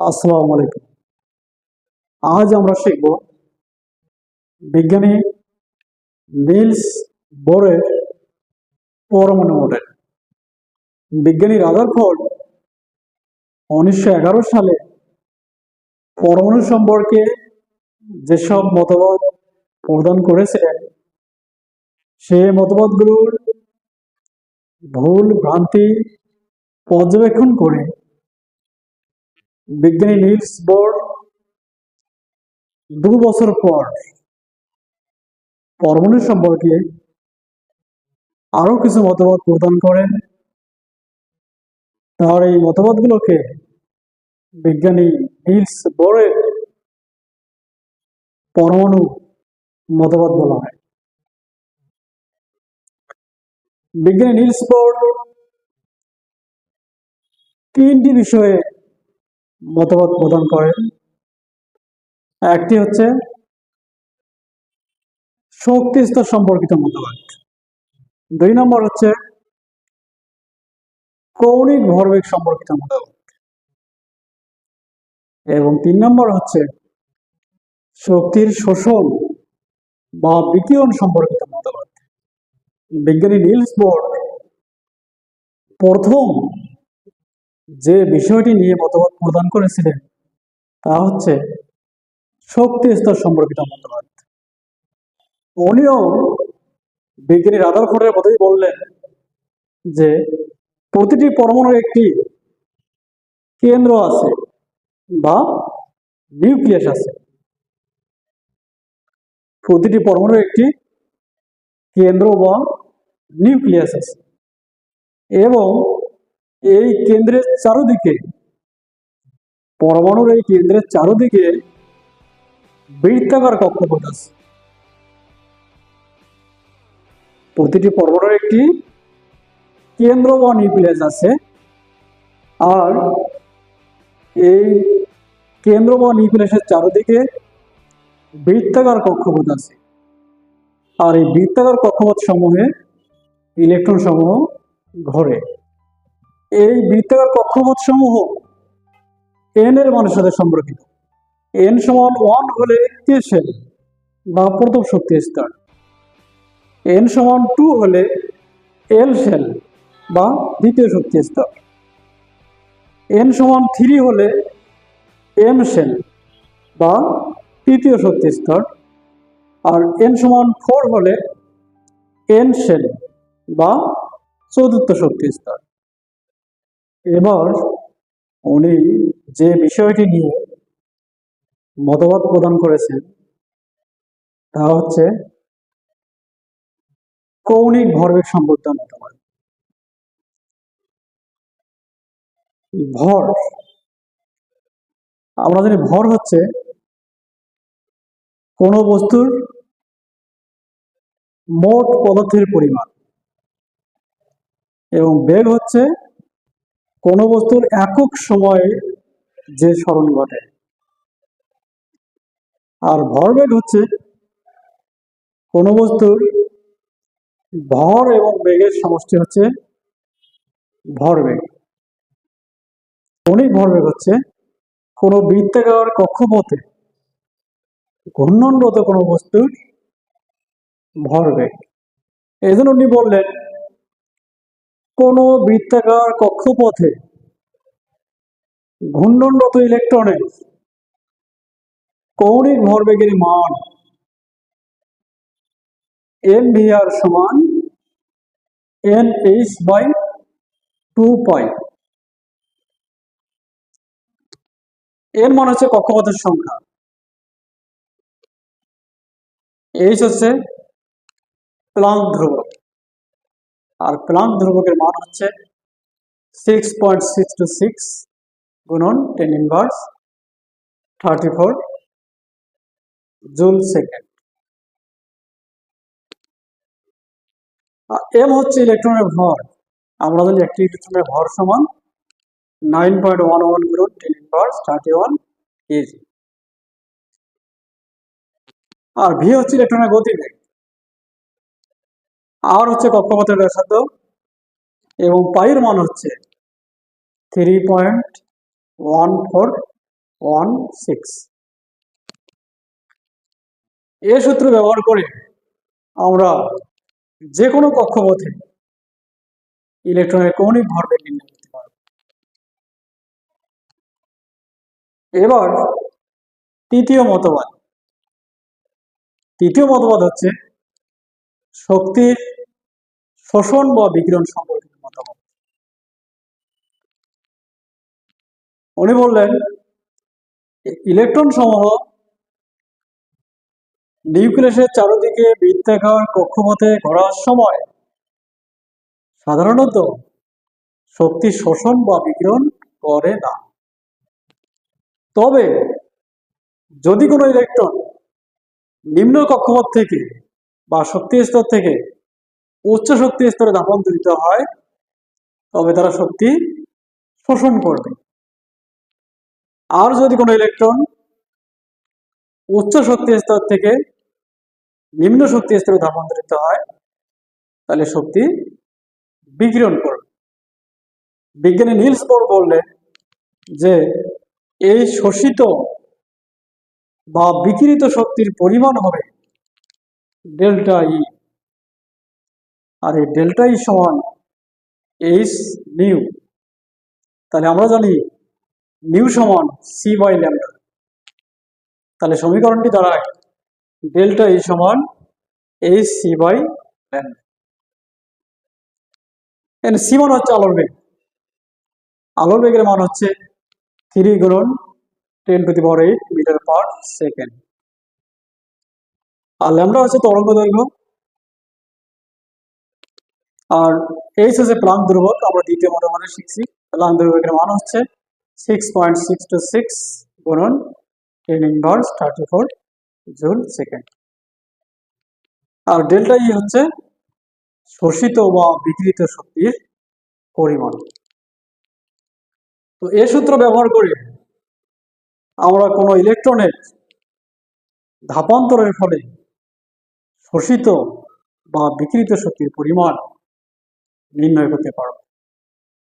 আসসালামু আলাইকুম। আজ আমরা শিখব বিজ্ঞানী নিলস বোরের পরমাণু মডেল। বিজ্ঞানী রাদারফোর্ড উনিশশো এগারো সালে পরমাণু সম্পর্কে যেসব মতবাদ প্রদান করেছিলেন, সে মতবাদগুলোর ভুল ভ্রান্তি পর্যবেক্ষণ করে বিজ্ঞানী নিলস বোর দু বছর পর পরমাণু সম্পর্কে আরও কিছু মতবাদ প্রদান করেন। তার এই মতবাদগুলোকে বিজ্ঞানী নিলস বোরের পরমাণু মতবাদ বলা হয়। বিজ্ঞানী নিলস বোর তিনটি বিষয়ে মতবাদ প্রদান করেন একটি হচ্ছে শক্তি স্তর সম্পর্কিত মতবাদ। দুই নম্বর হচ্ছে কৌণিক ভরবেগ সম্পর্কিত মতবাদ। এবং তিন নম্বর হচ্ছে শক্তির শোষণ বা বিকিরণ সম্পর্কিত মতবাদ। বিজ্ঞানী নিলস বোর প্রথম যে বিষয়টি নিয়ে মতামত প্রদান করেছিলেন, তা হচ্ছে শক্তি স্তর সম্পর্কিত মতবাদ উনিও বিজ্ঞানী রাদারফোর্ডের কথাই বললেন যে, প্রতিটি পরমাণুর একটি কেন্দ্র আছে বা নিউক্লিয়াস আছে। প্রতিটি পরমাণুর একটি কেন্দ্র বা নিউক্লিয়াস আছে। এবং এই কেন্দ্রের চারদিকে, পরমাণুর এই কেন্দ্রের চারদিকে বৃত্তাকার কক্ষপথ আছে। প্রতিটি পরমাণুর একটি কেন্দ্র বা নিউক্লিয়াস আছে। আর এই কেন্দ্র বা নিউক্লিয়াসের চারদিকে বৃত্তাকার কক্ষপথ আছে। আর এই বৃত্তাকার কক্ষপথ সমূহে ইলেকট্রন সমূহ ঘরে। এই বৃত্তাকার কক্ষপথ সমূহ এন এর মানের সাথে সম্পর্কিত। এন সমান ওয়ান হলে কে সেল বা প্রথম শক্তি স্তর। এন সমান টু হলে এল সেল বা দ্বিতীয় শক্তি স্তর। এন সমান থ্রি হলে এম সেল বা তৃতীয় শক্তি স্তর। আর এন সমান ফোর হলে এন সেল বা চতুর্থ শক্তি স্তর। এবার উনি যে বিষয়টি নিয়ে মতবাদ প্রদান করেছেন, তা হচ্ছে কৌণিক ভরবেগ সম্পর্কিত মতবাদ। ভর, আমরা জানি ভর হচ্ছে কোনো বস্তুর মোট পদার্থের পরিমাণ এবং বেগ হচ্ছে কোনো বস্তুর একক সময়ে যে স্মরণ ঘটে। আর ভরবেগ হচ্ছে কোনো বস্তুর ভর এবং বেগের সমষ্টি হচ্ছে ভরবেগ। কৌণিক ভরবেগ হচ্ছে কোনো বৃত্তাকার কক্ষপথে ঘূর্ণনরত কোনো বস্তুর ভরবেগ। এই জন্য উনি বললেন কোনো বৃত্তাকার কক্ষপথে ঘূর্ণনরত ইলেকট্রনের কৌণিক ভরবেগের মান এন ভিআর সমান n h by two pi এর মান হচ্ছে কক্ষপথের সংখ্যা। এইচ হচ্ছে প্লাঙ্ক ধ্রুবক। আর প্লাঙ্ক ধ্রুবকের মান হচ্ছে six point six two six গুণন ten inverse thirty four joule second m হচ্ছে ইলেকট্রনের ভর। আমরা জানি একটি ইলেকট্রনের ভর সমান নাইন পয়েন্ট ওয়ান ওয়ান গুণন ten inverse thirty one kg আর ভি হচ্ছে ইলেকট্রনের গতিবেগ। আর হচ্ছে কক্ষপথের ব্যাসার্ধ এবং পাইয়ের মান হচ্ছে three point one four one six এ সূত্র ব্যবহার করে আমরা যে কোনো কক্ষপথে ইলেকট্রনের কৌণিক ভরবেগ নির্ণয় করতে পারব। এবার তৃতীয় মতবাদ। তৃতীয় মতবাদ হচ্ছে শক্তির শোষণ বা বিকিরণ সম্পর্কিত মতবাদ উনি বললেন, ইলেকট্রন সমূহ নিউক্লিয়াসের চারদিকে বৃত্তাকার কক্ষপথে ঘোরার সময় সাধারণত শক্তি শোষণ বা বিকিরণ করে না। তবে যদি কোনো ইলেকট্রন নিম্ন কক্ষপথ থেকে বা শক্তি স্তর থেকে উচ্চ শক্তি স্তরে ধাপান্তরিত হয়, তবে তারা শক্তি শোষণ করবে। আর যদি কোনো ইলেকট্রন উচ্চ শক্তি স্তর থেকে নিম্ন শক্তি স্তরে ধাপান্তরিত হয়, তাহলে শক্তি বিকিরণ করবে। বিজ্ঞানী নিলস বোর বললেন যে, এই শোষিত বা বিকিরিত শক্তির পরিমাণ হবে ডেল্টা ই। আর এই ডেল্টা ই সমান এইচ নিউ। তাহলে আমরা জানি নিউ সমান সি বাই ল্যামডা। তাহলে সমীকরণটি দাঁড়ায় ডেল্টা ই সমান এইচ সি বাই ল্যামডা। এখানে সি মান হচ্ছে আলোর বেগ। আলোর বেগের মান হচ্ছে থ্রি গুণন ten to the power eight metre per second. R lambda হচ্ছে তরঙ্গ দৈর্ঘ্য। আর এইচ হচ্ছে প্লাঙ্ক ধ্রুবক আমরা দ্বিতীয় মতামতে শিখছি। প্লাঙ্ক দুর্বলের মান হচ্ছে six point six two six গুণন ten inverse thirty four joule second আর ডেল্টা ই হচ্ছে শোষিত বা বিকৃত শক্তির পরিমাণ। তো এ সূত্র ব্যবহার করে আমরা কোনো ইলেকট্রনের ধাপান্তরের ফলে শোষিত বা বিকৃত শক্তির পরিমাণ নির্ণয় করতে পারব।